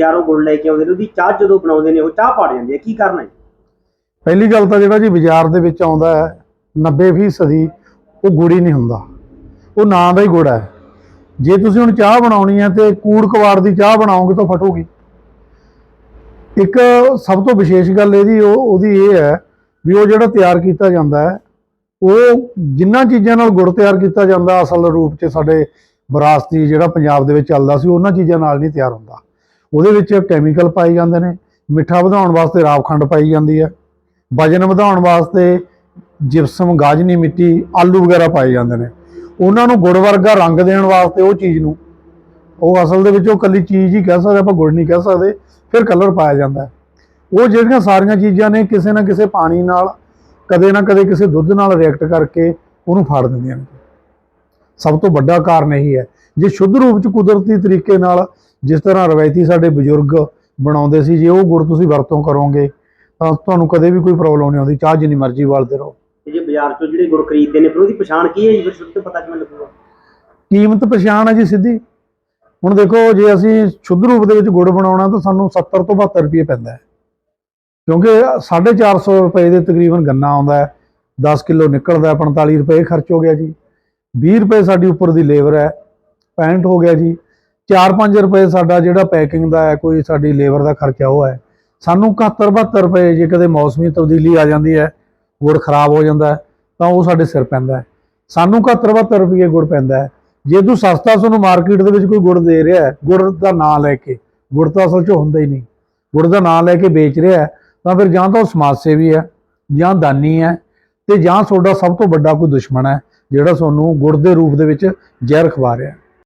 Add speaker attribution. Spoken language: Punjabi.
Speaker 1: ਬਾਜ਼ਾਰੋਂ ਗੁੜ ਲੈ ਕੇ ਆਉਂਦੇ ਨੇ, ਉਹਦੀ ਚਾਹ ਜਦੋਂ ਬਣਾਉਂਦੇ ਨੇ, ਉਹ ਚਾਹ ਪਾੜ ਜਾਂਦੀ ਹੈ। ਕੀ ਕਰਨਾ ਹੈ
Speaker 2: ਪਹਿਲੀ ਗੱਲ ਤਾਂ ਜਿਹੜਾ ਜੀ ਬਾਜ਼ਾਰ ਦੇ ਵਿੱਚ ਆਉਂਦਾ ਹੈ 90% ਉਹ ਗੁੜ ਹੀ ਨਹੀਂ ਹੁੰਦਾ। ਉਹ ਨਾਂ ਦਾ ਹੀ ਗੁੜ ਹੈ। ਜੇ ਤੁਸੀਂ ਹੁਣ ਚਾਹ ਬਣਾਉਣੀ ਹੈ ਤੇ ਕੂੜ ਕਵਾੜ ਦੀ ਚਾਹ ਬਣਾਓਗੇ ਤਾਂ ਫਟੂਗੀ। ਇੱਕ ਸਭ ਤੋਂ ਵਿਸ਼ੇਸ਼ ਗੱਲ ਇਹਦੀ, ਉਹ ਉਹਦੀ ਇਹ ਹੈ ਵੀ ਉਹ ਜਿਹੜਾ ਤਿਆਰ ਕੀਤਾ ਜਾਂਦਾ ਹੈ, ਉਹ ਜਿੰਨਾ ਚੀਜ਼ਾਂ ਨਾਲ ਗੁੜ ਤਿਆਰ ਕੀਤਾ ਜਾਂਦਾ, ਅਸਲ ਰੂਪ 'ਚ ਸਾਡੇ ਵਿਰਾਸਤੀ ਜਿਹੜਾ ਪੰਜਾਬ ਦੇ ਵਿੱਚ ਚੱਲਦਾ ਸੀ, ਉਹਨਾਂ ਚੀਜ਼ਾਂ ਨਾਲ ਨਹੀਂ ਤਿਆਰ ਹੁੰਦਾ। ਉਹਦੇ ਵਿੱਚ ਕੈਮੀਕਲ ਪਾਏ ਜਾਂਦੇ ਨੇ, ਮਿੱਠਾ ਵਧਾਉਣ ਵਾਸਤੇ ਰਾਵਖੰਡ ਪਾਈ ਜਾਂਦੀ ਹੈ, ਵਜਨ ਵਧਾਉਣ ਵਾਸਤੇ ਜਿਪਸਮ ਗਾਜਨੀ ਮਿੱਟੀ, ਆਲੂ ਵਗੈਰਾ ਪਾਏ ਜਾਂਦੇ ਨੇ। ਉਹਨਾਂ ਨੂੰ ਗੁੜ ਵਰਗਾ ਰੰਗ ਦੇਣ ਵਾਸਤੇ ਉਹ ਚੀਜ਼ ਨੂੰ, ਉਹ ਅਸਲ ਦੇ ਵਿੱਚ ਉਹ ਕੱਲੀ ਚੀਜ਼ ਹੀ ਕਹਿ ਸਕਦੇ, ਆਪਾਂ ਗੁੜ ਨਹੀਂ ਕਹਿ ਸਕਦੇ, ਫਿਰ ਕਲਰ ਪਾਇਆ ਜਾਂਦਾ ਉਹ ਜਿਹੜੀਆਂ ਸਾਰੀਆਂ ਚੀਜ਼ਾਂ ਨੇ, ਕਿਸੇ ਨਾ ਕਿਸੇ ਪਾਣੀ ਨਾਲ, ਕਦੇ ਨਾ ਕਦੇ ਕਿਸੇ ਦੁੱਧ ਨਾਲ ਰਿਐਕਟ ਕਰਕੇ ਉਹਨੂੰ ਫਾੜ ਦਿੰਦੀਆਂ ਨੇ। ਸਭ ਤੋਂ ਵੱਡਾ ਕਾਰਨ ਇਹੀ ਹੈ, ਜੇ ਸ਼ੁੱਧ ਰੂਪ ਚ ਕੁਦਰਤੀ ਤਰੀਕੇ ਨਾਲ ਜਿਸ ਤਰ੍ਹਾਂ ਰਵਾਇਤੀ ਸਾਡੇ ਬਜ਼ੁਰਗ ਬਣਾਉਂਦੇ ਸੀ ਜੇ ਉਹ ਗੁੜ ਤੁਸੀਂ ਵਰਤੋਂ ਕਰੋਗੇ ਤਾਂ ਤੁਹਾਨੂੰ ਕਦੇ ਵੀ ਕੋਈ ਪ੍ਰੋਬਲਮ ਨਹੀਂ ਆਉਂਦੀ ਚਾਹ ਜਿੰਨੀ ਮਰਜ਼ੀ ਵਾਲਦੇ ਰਹੋ।
Speaker 1: ਜੇ ਬਾਜ਼ਾਰ ਚੋਂ ਜਿਹੜੇ ਗੁੜ ਖਰੀਦਦੇ ਨੇ ਫਿਰ ਉਹਦੀ ਪਛਾਣ ਕੀ ਹੈ ਜੀ? ਫਿਰ ਸ਼ੁੱਧ ਪਤਾ ਕਿਵੇਂ ਲੱਗੂਗਾ?
Speaker 2: ਕੀਮਤ ਪਛਾਣ ਹੈ ਜੀ ਸਿੱਧੀ। ਹੁਣ ਦੇਖੋ ਜੇ ਅਸੀਂ ਸ਼ੁੱਧ ਰੂਪ ਦੇ ਵਿੱਚ ਗੁੜ ਬਣਾਉਣਾ ਤਾਂ ਸਾਨੂੰ 70 ਤੋਂ 72 ਰੁਪਏ ਪੈਂਦਾ ਹੈ। ਕਿਉਂਕਿ 450 ਰੁਪਏ ਦੇ ਤਕਰੀਬਨ ਗੰਨਾ ਆਉਂਦਾ ਹੈ 10 ਕਿਲੋ ਨਿਕਲਦਾ ਹੈ 45 ਰੁਪਏ ਖਰਚ ਹੋ ਗਿਆ ਜੀ। 20 ਰੁਪਏ ਸਾਡੀ ਉੱਪਰ ਦੀ ਲੇਬਰ ਹੈ 65 ਹੋ ਗਿਆ ਜੀ। 4-5 ਰੁਪਏ ਸਾਡਾ ਜਿਹੜਾ ਪੈਕਿੰਗ ਦਾ ਹੈ, ਕੋਈ ਸਾਡੀ ਲੇਬਰ ਦਾ ਖਰਚਾ ਉਹ ਹੈ। ਸਾਨੂੰ 71-72 ਰੁਪਏ ਜੇ ਕਦੇ ਮੌਸਮੀ ਤਬਦੀਲੀ ਆ ਜਾਂਦੀ ਹੈ, ਗੁੜ ਖਰਾਬ ਹੋ ਜਾਂਦਾ ਤਾਂ ਉਹ ਸਾਡੇ ਸਿਰ ਪੈਂਦਾ ਹੈ। ਸਾਨੂੰ 71-72 ਰੁਪਏ ਗੁੜ ਪੈਂਦਾ ਹੈ। ਜੇ ਤੂੰ ਸਸਤਾ ਸਾਨੂੰ ਮਾਰਕੀਟ ਦੇ ਵਿੱਚ ਕੋਈ ਗੁੜ ਦੇ ਰਿਹਾ ਹੈ, ਗੁੜ ਦਾ ਨਾਂ ਲੈ ਕੇ, ਗੁੜ ਤਾਂ ਅਸਲ 'ਚ ਹੁੰਦਾ ਹੀ ਨਹੀਂ। ਗੁੜ ਦਾ ਨਾਂ ਲੈ ਕੇ ਵੇਚ ਰਿਹਾ ਤਾਂ ਫਿਰ ਜਾਂ ਤਾਂ ਉਹ ਸਮਾਜ ਸੇਵੀ ਹੈ, ਜਾਂ ਦਾਨੀ ਹੈ, ਤੇ ਜਾਂ ਤੁਹਾਡਾ ਸਭ ਤੋਂ ਵੱਡਾ ਕੋਈ ਦੁਸ਼ਮਣ ਹੈ, ਜਿਹੜਾ ਤੁਹਾਨੂੰ ਗੁੜ ਦੇ ਰੂਪ ਦੇ ਵਿੱਚ ਜ਼ਹਿਰ ਖਵਾ ਰਿਹਾ ਹੈ।